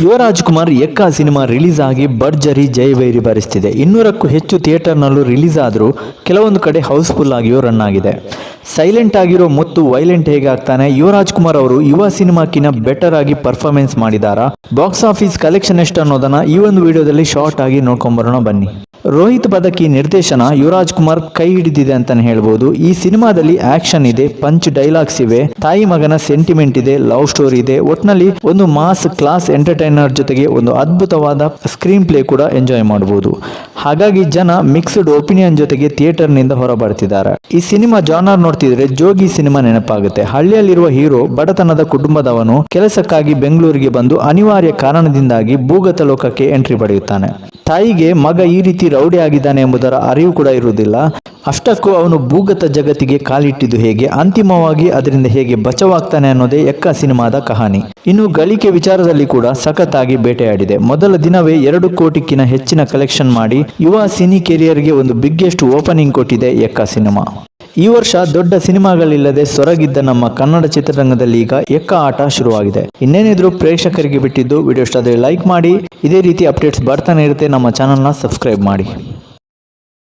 Yuvraj Kumar Ekka cinema release ಆಗಿ ಭರ್ಜರಿ ಜಯಭೈರಿ ಭರಿಸ್ತಿದೆ. ಇನ್ನೂರಕ್ಕೂ ಹೆಚ್ಚು ಥಿಯೇಟರ್ನಲ್ಲೂ ರಿಲೀಸ್ ಆದರೂ ಕೆಲವೊಂದು ಕಡೆ ಹೌಸ್ಫುಲ್ ಆಗಿಯೂ ರನ್ ಆಗಿದೆ. ಸೈಲೆಂಟ್ ಆಗಿರೋ ಮುತ್ತು ವೈಲೆಂಟ್ ಹೇಗಾಗ್ತಾನೆ? ಯುವರಾಜ್ ಕುಮಾರ್ ಅವರು ಯುವ ಸಿನಿಮಾಕಿನ ಬೆಟರ್ ಆಗಿ ಪರ್ಫಾರ್ಮೆನ್ಸ್ ಮಾಡಿದಾರಾ? ಬಾಕ್ಸ್ ಆಫೀಸ್ ಕಲೆಕ್ಷನ್ ಎಷ್ಟು ಅನ್ನೋದನ್ನ ಈ ಒಂದು ವಿಡಿಯೋದಲ್ಲಿ ಶಾರ್ಟ್ ಆಗಿ ನೋಡ್ಕೊಂಬರೋಣ ಬನ್ನಿ. ರೋಹಿತ್ ಬದಕಿ ನಿರ್ದೇಶನ ಯುವರಾಜ್ ಕುಮಾರ್ ಕೈ ಹಿಡಿದಿದೆ ಅಂತಾನೆ ಹೇಳ್ಬೋದು. ಈ ಸಿನಿಮಾದಲ್ಲಿ ಆಕ್ಷನ್ ಇದೆ, ಪಂಚ್ ಡೈಲಾಗ್ಸ್ ಇವೆ, ತಾಯಿ ಮಗನ ಸೆಂಟಿಮೆಂಟ್ ಇದೆ ಲವ್ ಸ್ಟೋರಿ ಇದೆ. ಒಟ್ನಲ್ಲಿ ಒಂದು ಮಾಸ್ ಕ್ಲಾಸ್ ಎಂಟರ್ಟೈನರ್ ಜೊತೆಗೆ ಒಂದು ಅದ್ಭುತವಾದ ಸ್ಕ್ರೀನ್ ಪ್ಲೇ ಕೂಡ ಎಂಜಾಯ್ ಮಾಡಬಹುದು ಹಾಗಾಗಿ ಜನ ಮಿಕ್ಸ್ಡ್ ಒಪಿನಿಯನ್ ಜೊತೆಗೆ ಥಿಯೇಟರ್ನಿಂದ ಹೊರಬರ್ತಿದ್ದಾರೆ. ಈ ಸಿನಿಮಾ ಜಾನರ್ ನೋಡ್ತಿದ್ರೆ ಜೋಗಿ ಸಿನಿಮಾ ನೆನಪಾಗುತ್ತೆ. ಹಳ್ಳಿಯಲ್ಲಿರುವ ಹೀರೋ ಬಡತನದ ಕುಟುಂಬದವನು ಕೆಲಸಕ್ಕಾಗಿ ಬೆಂಗಳೂರಿಗೆ ಬಂದು ಅನಿವಾರ್ಯ ಕಾರಣದಿಂದಾಗಿ ಭೂಗತ ಲೋಕಕ್ಕೆ ಎಂಟ್ರಿ ಪಡೆಯುತ್ತಾನೆ. ತಾಯಿಗೆ ಮಗ ಈ ರೀತಿ ರೌಡಿ ಆಗಿದ್ದಾನೆ ಎಂಬುದರ ಅರಿವು ಕೂಡ ಇರುವುದಿಲ್ಲ. ಅಷ್ಟಕ್ಕೂ ಅವನು ಭೂಗತ ಜಗತ್ತಿಗೆ ಕಾಲಿಟ್ಟಿದ್ದು ಹೇಗೆ, ಅಂತಿಮವಾಗಿ ಅದರಿಂದ ಹೇಗೆ ಬಚಾವಾಗ್ತಾನೆ ಅನ್ನೋದೇ ಎಕ್ಕ ಸಿನಿಮಾದ ಕಹಾನಿ. ಇನ್ನು ಗಳಿಕೆ ವಿಚಾರದಲ್ಲಿ ಕೂಡ ಸಖತ್ತಾಗಿ ಬೇಟೆಯಾಡಿದೆ. ಮೊದಲ ದಿನವೇ ಎರಡು ಕೋಟಿಕ್ಕಿನ ಹೆಚ್ಚಿನ ಕಲೆಕ್ಷನ್ ಮಾಡಿ ಯುವ ಸಿನಿ ಕೆರಿಯರ್ಗೆ ಒಂದು ಬಿಗ್ಗೆಸ್ಟ್ ಓಪನಿಂಗ್ ಕೊಟ್ಟಿದೆ ಎಕ್ಕ ಸಿನಿಮಾ. ಈ ವರ್ಷ ದೊಡ್ಡ ಸಿನಿಮಾಗಳಿಲ್ಲದೆ ಸೊರಗಿದ್ದ ನಮ್ಮ ಕನ್ನಡ ಚಿತ್ರರಂಗದಲ್ಲಿ ಈಗ ಎಕ್ಕ ಆಟ ಶುರುವಾಗಿದೆ. ಇನ್ನೇನಿದ್ರು ಪ್ರೇಕ್ಷಕರಿಗೆ ಬಿಟ್ಟಿದ್ದು ವಿಡಿಯೋ ಇಷ್ಟ ಲೈಕ್ ಮಾಡಿ. ಇದೇ ರೀತಿ ಅಪ್ಡೇಟ್ಸ್ ಬರ್ತಾನೆ ಇರುತ್ತೆ. ನಮ್ಮ ಚಾನಲ್ನ ಸಬ್ಸ್ಕ್ರೈಬ್ ಮಾಡಿ.